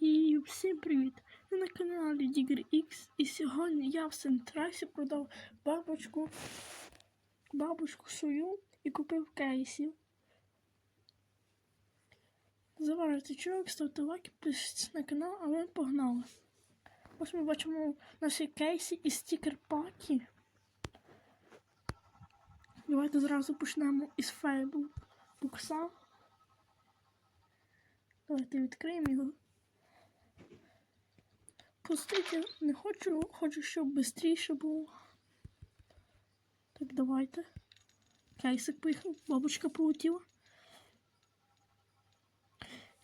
І всім привіт! Ви на каналі Digger і сьогодні я в Сентрасі продав бабочку, бабочку свою і купив кейсів. Заважайте чоловік, ставте лайки, підписуйтесь на канал, а ми погнали. Ось ми бачимо наші кейси і стікер паки. Давайте зразу почнемо із фейбу букса. Давайте відкриємо його. Пустити не хочу, хочу, щоб швидше було. Так, давайте. Кейсик поїхав, бабочка полетіла.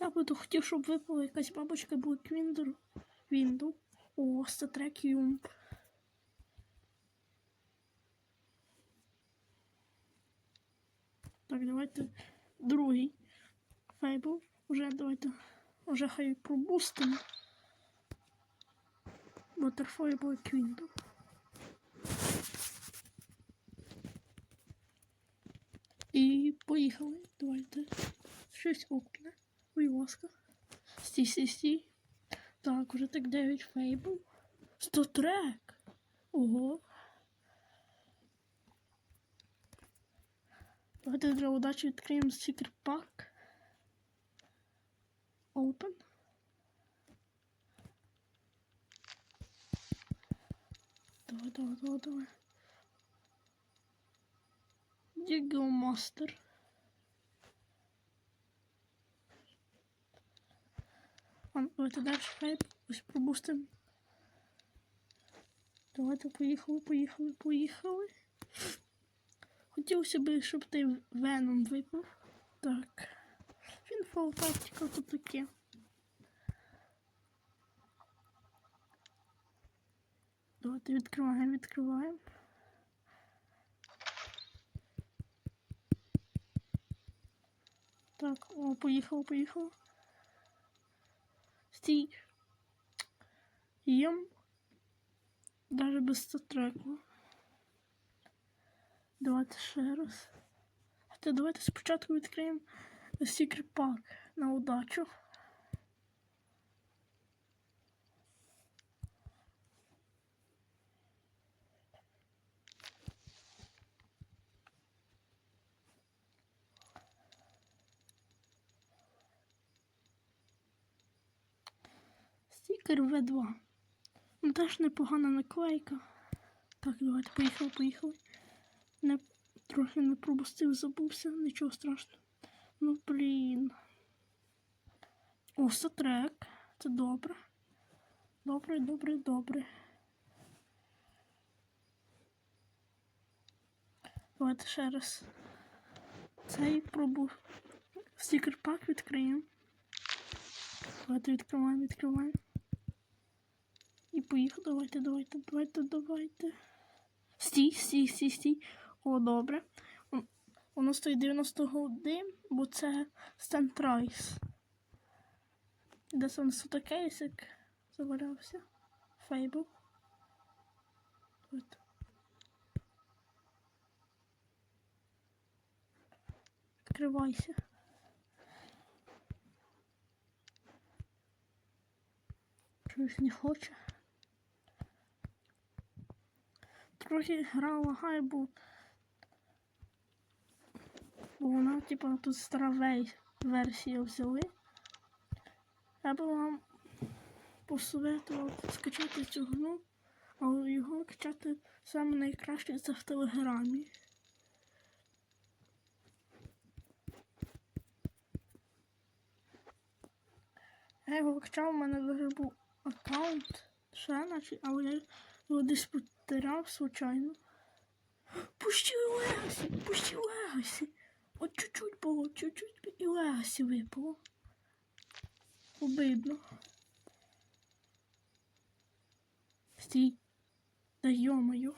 Я би хотів, щоб випала якась бабочка Black Window. Window. О, статрек Юмп. Так, давайте другий. Фейбл. Уже давайте. Уже хай пробустимо. Butterfly Black Window. І поїхали. Давайте. Щось окне. Будь ласка. Стій, стій. Так, уже так 9 фейбл. 100 трек. Ого. Давайте для удачі відкриємо стікер пак. Open. Давай, давай, давай. Дігл Мастер. Вон, Давайте далі хайп. Ось пробустимо. Давайте поїхали, поїхали, поїхали. Хотілося б, щоб ти Веном випав. Так. Фінфол тактика то таке. Давайте відкриваємо, відкриваємо. Так, о, поїхав, поїхав. Стій. Єм. Даже без статреку. Давайте ще раз. Хоча давайте спочатку відкриємо Secret Pack на удачу. Стікер В2. Ну теж непогана наклейка. Так, давайте поїхали, поїхали. Не, трохи не пробустив, забувся, нічого страшного. Ну, блін. О, трек. Це добре. Добре, добре, добре. Давайте ще раз. Цей пробув. Стікер пак відкриємо. Давайте відкриваємо, відкриваємо. І поїхав. Давайте, давайте, давайте, давайте. Стій, стій, стій, стій. О, добре. Он- Воно стоїть 90 годин, бо це Стантрайс. Де це у нас тут кейсик завалявся. Фейбл. От. Відкривайся. Чогось не хоче. Трохи гра лагає, бо Бо вона, типа, тут стара версія взяли. Я би вам посоветував скачати цю гру, але його качати саме найкраще це в телеграмі. Я його качав, у мене вже був аккаунт, ще але я його десь потеряв случайно. Пусти Легасі, пусти Легасі. От чуть-чуть було, чуть-чуть і Легасі випало. Обидно. Стій. Да йо-моє.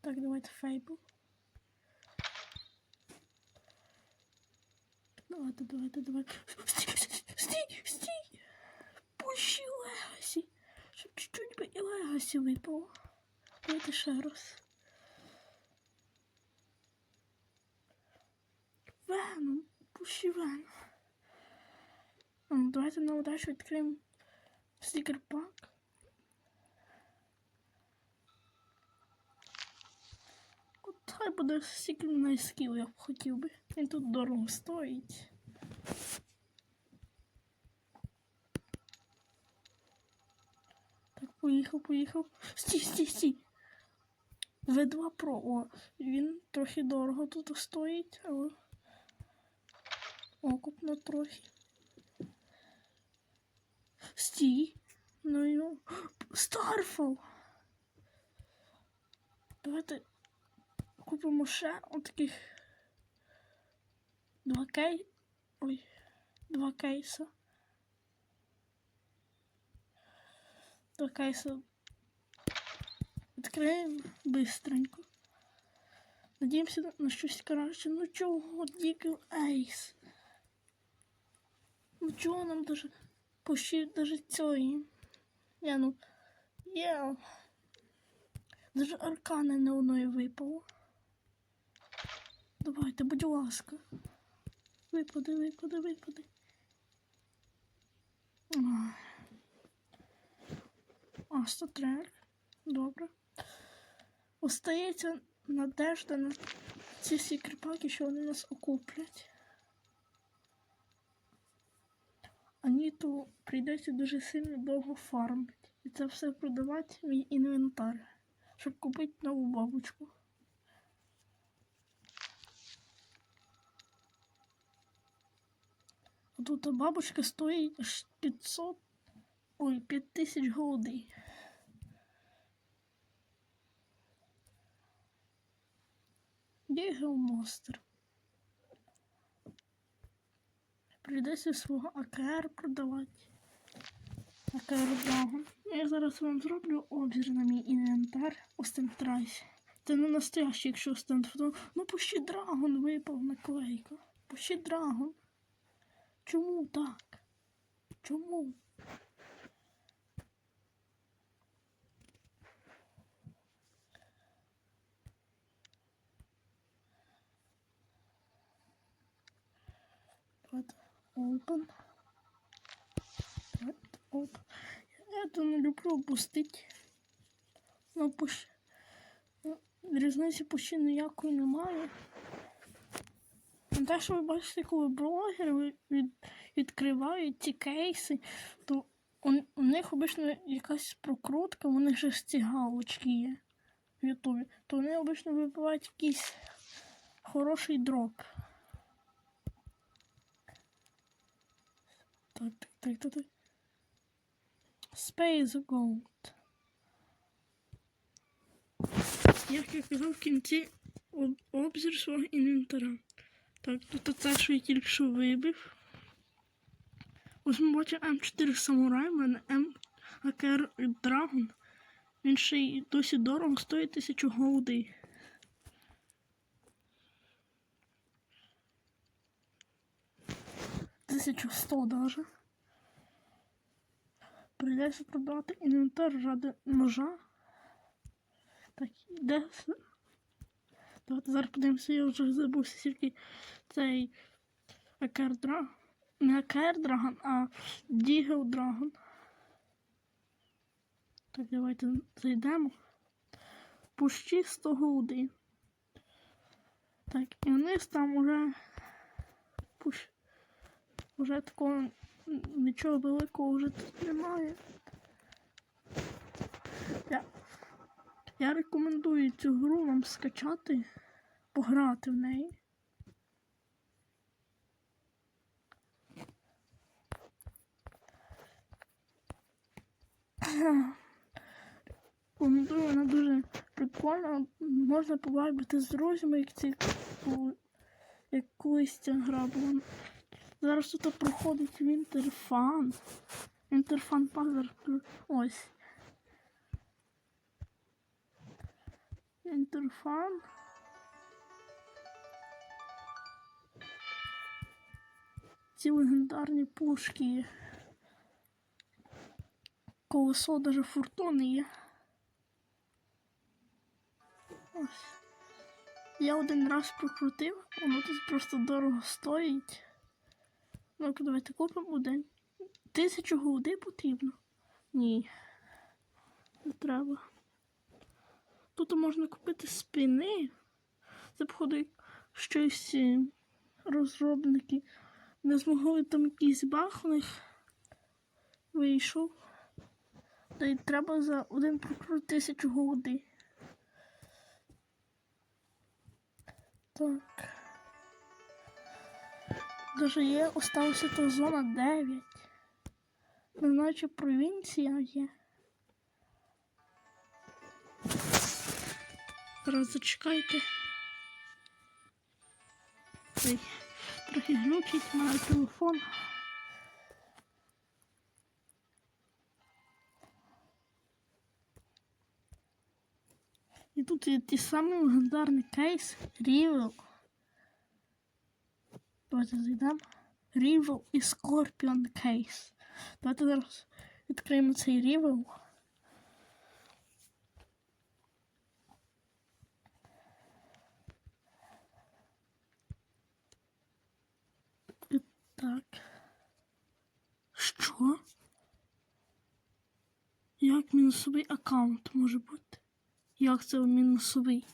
Так, давайте фейбл. Давайте, давайте, давайте. Стій, стій, стій. Пущи Легасі. Щоб чуть-чуть Легасі випало. Давайте ще раз. Веном, пущі Веном. Ну, давайте на удачу відкриємо стікер-пак. Хай буде стікер на скіл, я б хотів би. Він тут дорого стоїть. Поїхав, поїхав. Стій, стій, стій. V2 Pro. О, він трохи дорого тут стоїть, але окупно трохи. Стій. Ну йо. Старфол. Давайте купимо ще отаких два кей. Ой, два кейса. Два кейса Відкриємо бистренько. Надіємося на- щось краще. Ну чого, Дікл Ейс? Ну чого нам даже почти даже цієї? Я ну. Є. Даже аркани не одної випало. Давайте, будь ласка. Випади, випади, випади. Ах. А, статрек. Добре. Остається надежда на ці всі кріпаки, що вони нас окуплять. Аніту прийдеться дуже сильно довго фармити. І це все продавати мій інвентар, щоб купити нову бабочку. А тут бабочка стоїть аж 500, ой, 5000 голди. Є геомастер. Прийдеться свого АКР продавати. АКР Драгон. Я зараз вам зроблю обзір на мій інвентар у Стентрайсі. Це не настоящий, якщо стенд. Ну пущі Драгон випав наклейка. Пущі Драгон. Чому так? Чому? Open. Вот open. Я это не люблю опустити. Ну, пуш... різниці почти ніякої немає. Те, що ви бачите, коли блогери від... відкривають ці кейси, то у, у них обично якась прокрутка, у них ці галочки є в Ютубі, то вони обично вибивають якийсь хороший дроп. Так, так, так, так, так. Space Gold. Як я казав в кінці об- обзір свого інвентаря. Так, тут це, що я тільки що вибив. Ось ми бачимо М4 Samurai, в мене М АКР Dragon. Він ще й досі дорого стоїть тисячу голди. Тисячу сто даже. Прийдеться продати інвентар ради ножа. Так, де. с- Давайте зараз подивимося, я вже забувся тільки цей АКР Драгон. Не АКР Драгон, а Дігел Драгон. Так, давайте зайдемо. Пущі 100 голди. Так, і вниз там уже пуш. Уже такого нічого великого вже тут немає. Я, я рекомендую цю гру вам скачати, пограти в неї. Рекомендую, вона дуже прикольна. Можна побачити з друзями, як ці як колись ця гра була. Зараз тут проходить Вінтерфан. Вінтерфан пазар. Ось. Вінтерфан. Ці легендарні пушки. Колесо даже фортуни є. Ось. Я один раз прокрутив, воно тут просто дорого стоїть. Ну, давайте купимо один. Тисячу голди потрібно? Ні. Не треба. Тут можна купити спини. Це, походу, щось е, розробники не змогли там якийсь баг у них вийшов. Та й треба за один прокрут тисячу голди. Так. Даже є, осталася то зона 9. Не знаю, провінція є. Зараз зачекайте. Ой, трохи глючить має телефон. І тут є ті самі легендарний кейс Рівел. Давайте зайдемо. Рівел і Скорпіон кейс. Давайте зараз відкриємо цей Рівел. Так. Що? Як мінусовий аккаунт може бути? Як це мінусовий?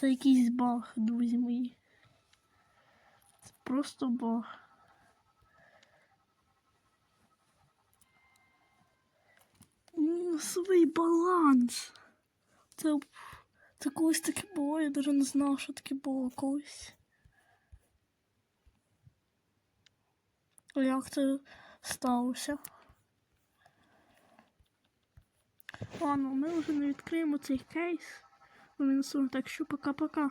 Це якийсь баг, друзі мої. Це просто баг. Мінусовий баланс. Це, це колись таке було, я навіть не знав, що таке було колись. Як це сталося? Ладно, ми вже не відкриємо цей кейс. Мінусуємо так що пока-пока.